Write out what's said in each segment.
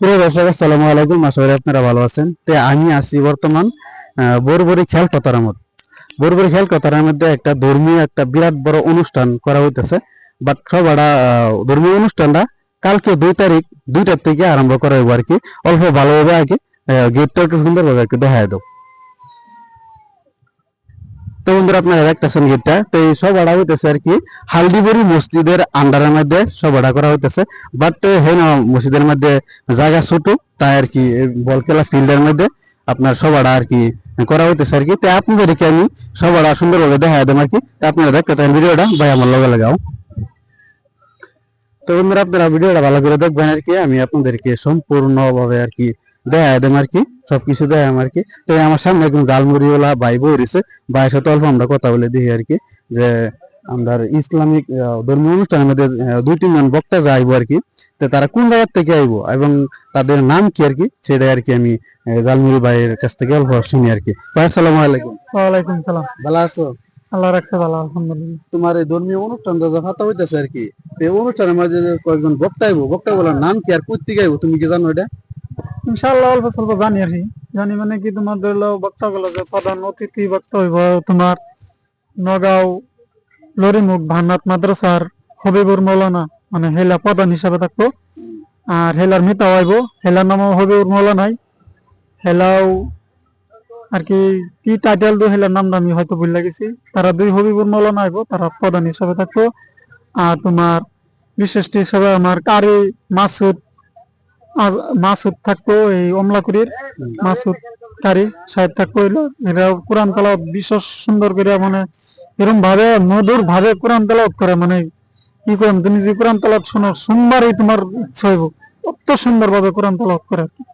প্রিয় দর্শক, আসসালামু আলাইকুম। আশা করি আপনারা ভালো আছেন। তো আমি আছি বর্তমান বরবরি খেয়াল কথার মধ্যে বরবরি খেয়াল কথার মধ্যে একটা ধর্মীয় একটা বিরাট বড় অনুষ্ঠান করা হইতেছে। বাট সবারা ধর্মীয় অনুষ্ঠানটা কালকে দুই তারিখ, দুইটার থেকে আরম্ভ করা হইব আর কি। অল্প ভালোভাবে কি গেটটা একটু সুন্দরভাবে একটু দেখা দেব বন্ধুরা, আপনারা দেখতেছেন গেটটা। তো এই সব আড়া হইতেছে আর কি, হালদিবরি মসজিদের আন্ডারের মধ্যে সব আড়া করা হইতেছে। বাট হ্যাঁ মসজিদের মধ্যে জায়গা ছোট, তাই আর কি বল খেলা ফিল্ডের মধ্যে আপনার সবাড়া আর কি করা হইতেছে আর কি। তাই আপনাদেরকে আমি সব সবাড়া সুন্দরভাবে দেখা দেবো আর কি। তা আপনারা দেখতে থাকেন ভিডিওটা, ভাই আমার লগে লাগাও। তো বন্ধুরা, আপনারা ভিডিওটা ভালো করে দেখবেন আর কি। আমি আপনাদেরকে সম্পূর্ণভাবে আর কি দেখা দেবো আর কি সবকিছু দেখাম আর কি তো আমার সামনে একদম জালমুড়িওয়ালা ভাই বউ রয়েছে ভাইয়ের সাথে অল্প আমরা কথা বলে দেখি আর কি যে আমরা ইসলামিক ধর্মীয় অনুষ্ঠানের মধ্যে দুই তিনজন বক্তা যাইবো আর কি তো তারা কোন জায়গার থেকে আইবো এবং তাদের নাম কি আর কি সেটাই আর কি আমি জালমুড়ি ভাইয়ের কাছ থেকে অল্প শুনি আর কি ভাই আসসালামু আলাইকুম। ওয়ালাইকুম সালাম। ভালো আছো? আল্লাহ রাখছে ভালো আলহামদুলিল্লাহ। তোমার এই ধর্মীয় অনুষ্ঠানটা যে হাতা হইতেছে আর কি এই অনুষ্ঠানের মাঝে কয়েকজন বক্তা আইবো বক্তা বলার নাম কি আর কোথা থেকে আইবো তুমি কি জানো এটা? ইনশাআল্লাহ অল্প স্বল্প জানি আর কি। জানি মানে কি তোমার ধরলো বক্তা গুলো যে প্রধান অতিথি বক্তা হইব, তোমার নগাঁও, লরিমুখ ভান্নাত মাদ্রাসার হবিবুর মৌলানা মানে হেলা প্রধান হিসাবে থাকব। আর হেলার মিতা হইব, হেলার নামও হবিবুর মৌলানাই। হেলাও আর কি কি টাইটেল দো হেলার নামটা আমি হয়তো ভুল লাগেছি তারা দুই হবিবুর মৌলানা আইব তারা প্রধান হিসাবে থাকব। আর তোমার বিশেষ হিসাবে আমার কারি মাসুদ আজ- মাসুদ থাকব এই অমলাকুড়ির মাসুদ কারি সাহেব হইল। এরা কোরআন তালাওয়াত বিশেষ সুন্দর করে মানে এরকম ভাবে মধুর ভাবে কোরআন তালাওয়াত করে। মানে কি করলাম তুমি যে কোরআন তালাওয়াত শোনো, সোমবারই তোমার ইচ্ছা হইব। অত সুন্দর ভাবে কোরআন তালাওয়াত করে।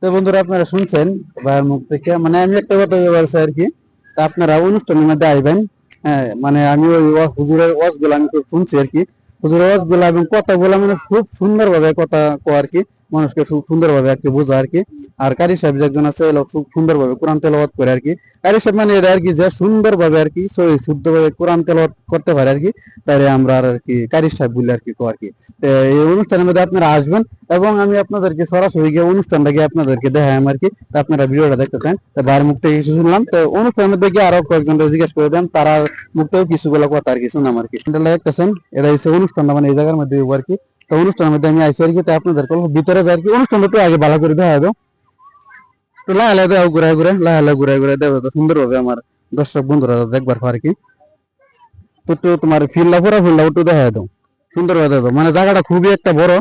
তো বন্ধুরা, আপনারা শুনছেন ভাইয়ের মুখ থেকে। মানে আমি একটা কথা চাই আর কি। তা আপনারা অনুষ্ঠানের মধ্যে আইবেন। হ্যাঁ মানে আমি ওই হুজুরের ওয়াজগুলো আমি শুনছি আর কি। ওয়াজ এবং কথা গুলো মানে খুব সুন্দর ভাবে কথা কো আর কি, মানুষকে খুব সুন্দর ভাবে আর কি বোঝা আর কি। আর কারি সাহেব যে একজন আছে খুব সুন্দর ভাবে কোরআন তেলাওয়াত করে আর কি। কারি সাহেব মানে এটা আর কি যে সুন্দর ভাবে আর কি শুদ্ধ ভাবে কোরআন তেলাওয়াত করতে পারে আর কি তাই আমরা আর কি কারি সাহেব বলে আর কি কো আর কি। এই অনুষ্ঠানের মধ্যে আপনারা আসবেন এবং আমি আপনাদেরকে সরাসরি গিয়ে অনুষ্ঠানটা গিয়ে আপনাদেরকে দেখাম আর কি। তা আপনারা ভিডিওটা দেখতে চান তো বাইরের মুখ থেকে কিছু শুনলাম। তো অনুষ্ঠানের মধ্যে গিয়ে আরও কয়েকজন জিজ্ঞেস করে দেন। তারা মুখ থেকেও কিছুগুলো কথা আর কি শুনলাম আর কি। এটা দেখতেছেন, এটা হচ্ছে অনুষ্ঠানটা মানে এই জায়গার মধ্যে হইবো আর কি। তো অনুষ্ঠানের মধ্যে আমি আইসি আর কি, তো আপনাদেরকে অল্প ভিতরে যাই আর কি। অনুষ্ঠানটা একটু আগে ভালো করে দেখা দাও। তো লাগালে দেও ঘুরে ঘুরে লাগালে ঘুরে ঘুরে দেবো তো সুন্দরভাবে আমার দর্শক বন্ধুরা দেখবার পারে আর কি। তো একটু তোমার ফিল্ডটা পুরো ফিল্ডটা একটু দেখা দাও। সুন্দরভাবে দেখা দাও। মানে জায়গাটা খুবই একটা বড়।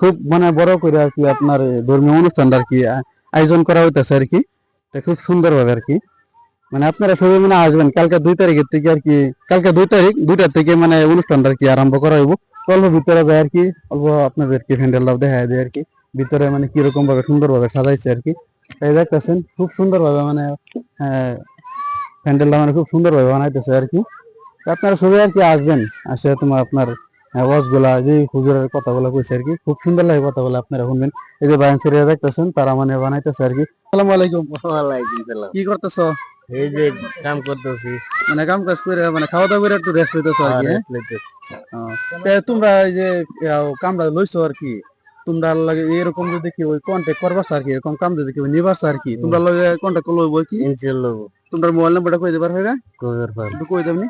খুব মানে বড় করে আর কি আপনার এই ধর্মীয় অনুষ্ঠানটা আর কি আ- আয়োজন করা হইতেছে আর কি। তো খুব সুন্দর ভাবে আর কি। মানে আপনারা সবাই মানে আসবেন কালকে দুই তারিখের থেকে আর কি কালকে দুই তারিখ দুইটার থেকে মানে অনুষ্ঠানটা আর কি আরম্ভ করা হইব। অল্প ভিতরে যায় আর কি অল্প আপনাদেরকে প্যান্ডেলটাও দেখা দেয় আর কি। ভিতরে মানে কীরকম ভাবে সুন্দর ভাবে সাজাইছে আর কি। এই দেখতেছেন খুব সুন্দর ভাবে মানে আহ, প্যান্ডেলটা মানে খুব সুন্দর ভাবে বানাইতেছে আর কি। তো আপনারা সবাই আর কি আসবেন আসে তোমার আপনার ওয়াজগুলা যে হুজুরের কথাগুলো কইছে আর কি খুব সুন্দর লাগে কথাগুলো আপনারা শুনবেন। এই যে বায়ান সেরিয়া দেখতেছেন তারা মানে বানাইতেছে আর কি। আসসালামু আলাইকুম। ওয়ালাইকুম সালাম। কি করতেছো? এই যে কাম করতেছি। মানে কাম কাজ করে মানে খাওয়া দাওয়া করে একটু রেস্ট হইতেছো আর কি হ্যাঁ? তে তোমরা এই যে কামটা লইছো আর কি তোমরা লাগে এরকম যদি কি ওই কন্টাক্ট করবার আর কি এরকম কাম যদি কেউ নিবার আর কি তোমরা লগে কন্টাক্ট লইব কি? ইনশাল্লাহ তোমরা মোবাইল নাম্বারটা কই দিবার হয় কোজার পার কই দেবনি?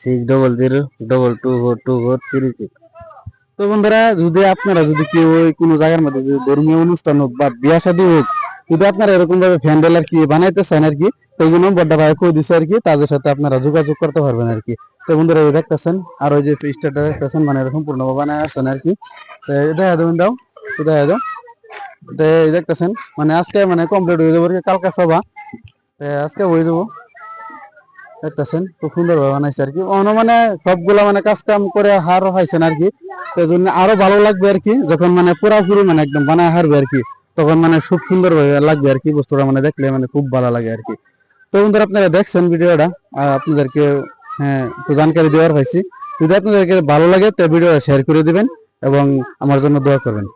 Six double zero double two four two four three six তো বন্ধুরা যদি আপনারা যদি কেউ কোনো জায়গার মধ্যে যদি ধর্মীয় অনুষ্ঠান হোক বা বিয়া শাদী হোক যদি আপনারা এরকম ভাবে প্যান্ডেল আর কি বানাইতে চান আর কি তো ওই নম্বরটা ভাই কই দিছে আর কি তাদের সাথে আপনারা যোগাযোগ করতে পারবেন আর কি। তো বন্ধুরা এই দেখতেছেন আর ওই যে ফিস্টারটা দেখতেছেন মানে এরকম সম্পূর্ণ বানায় আসছেন আর কি। দেখা দেবেন দাও দেখা দাও। দেখতেছেন মানে আজকে মানে কমপ্লিট হয়ে যাব আর কি, কালকে সভা। আজকে হয়ে যাব। দেখতেছেন, খুব সুন্দর ভাবে বানাইছে আর কি। মানে সবগুলা মানে কাজ কাম করে হার হাইছেন আর কি। জন্য আরও ভালো লাগবে আর কি, যখন মানে পুরাপুরি মানে একদম বানায় হারবে আর কি, তখন মানে খুব সুন্দর ভাবে লাগবে আর কি বস্তুটা মানে দেখলে মানে খুব ভালো লাগে আর কি। তো বন্ধুরা, আপনারা দেখছেন ভিডিওটা, আর আপনাদেরকে হ্যাঁ জানকারি দেওয়ার পাইছি। যদি আপনাদেরকে ভালো লাগে তো ভিডিওটা শেয়ার করে দিবেন এবং আমার জন্য দোয়া করবেন।